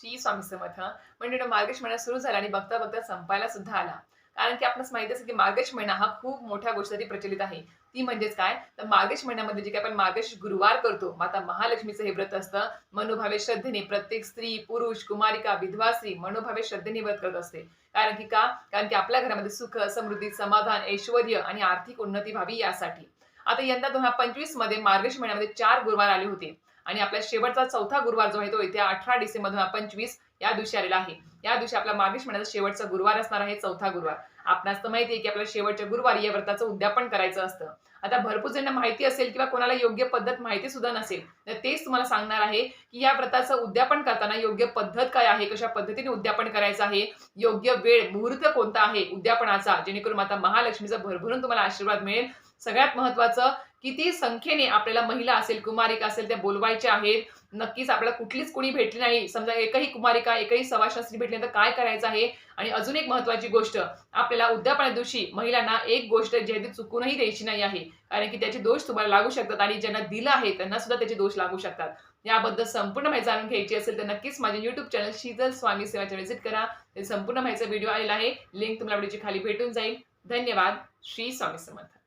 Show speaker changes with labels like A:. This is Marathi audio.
A: श्री स्वामी समर्थ. म्हणजे मार्गश महिना सुरू झाला आणि बघता बघता संपायला सुद्धा आला. कारण की आपल्याला माहिती असेल की मार्गश महिना हा खूप मोठ्या गोष्टीसाठी प्रचलित आहे. ती म्हणजेच काय? तर मार्गश महिन्यामध्ये जे काही आपण मार्गश गुरुवार करतो माता महालक्ष्मीचं हे व्रत असतं. मनोभावे श्रद्धेने प्रत्येक स्त्री पुरुष कुमारिका विधवा स्त्री मनोभावे श्रद्धेने व्रत करत असते. कारण की का? कारण की आपल्या घरामध्ये सुख समृद्धी समाधान ऐश्वर आणि आर्थिक उन्नती व्हावी यासाठी. आता यंदा दोन हजार पंचवीसमध्ये मार्गश महिन्यामध्ये चार गुरुवार आले होते. आणि आपला शेवटचा चौथा गुरुवार जो आहे तो येत्या अठरा डिसेंबर दोन हजार पंचवीस या दिवशी आलेला आहे. या दिवशी आपला मार्गश महिन्याचा शेवटचा गुरुवार असणार आहे चौथा गुरुवार. आपणास तर माहिती आहे की आपल्या शेवटच्या गुरुवारी या व्रताचं उद्यापन करायचं असतं. आता भरपूर जणांना माहिती असेल किंवा कोणाला योग्य पद्धत माहिती सुद्धा नसेल तर तेच तुम्हाला सांगणार आहे की या व्रताचं उद्यापन करताना योग्य पद्धत काय आहे कशा पद्धतीने उद्यापन करायचं आहे योग्य वेळ मुहूर्त कोणता आहे उद्यापनाचा जेणेकरून माता महालक्ष्मीचा भरभरून तुम्हाला आशीर्वाद मिळेल. सगळ्यात महत्वाचं किती संख्येने आपल्याला महिला असेल कुमारिका असेल त्या बोलवायच्या आहेत नक्कीच आपल्याला कुठलीच कुणी भेटली नाही. समजा एकही कुमारिका एकही सवाशास्त्री भेटली तर काय करायचं आहे? आणि अजून एक महत्वाची गोष्ट आपल्याला उद्यापना दिवशी महिलांना एक गोष्ट जी आहे ती चुकूनही द्यायची नाही आहे. कारण की त्याचे दोष तुम्हाला लागू शकतात आणि ज्यांना दिलं आहे त्यांना सुद्धा त्याचे दोष लागू शकतात. याबद्दल संपूर्ण माहिती जाणून घ्यायची असेल तर नक्कीच माझे युट्यूब चॅनल शीतल स्वामी सेवाचे व्हिजिट करा. ते संपूर्ण माहितीचा व्हिडिओ आलेला आहे. लिंक तुम्हाला व्हिडिओची खाली भेटून जाईल. धन्यवाद. श्री स्वामी समर्थ.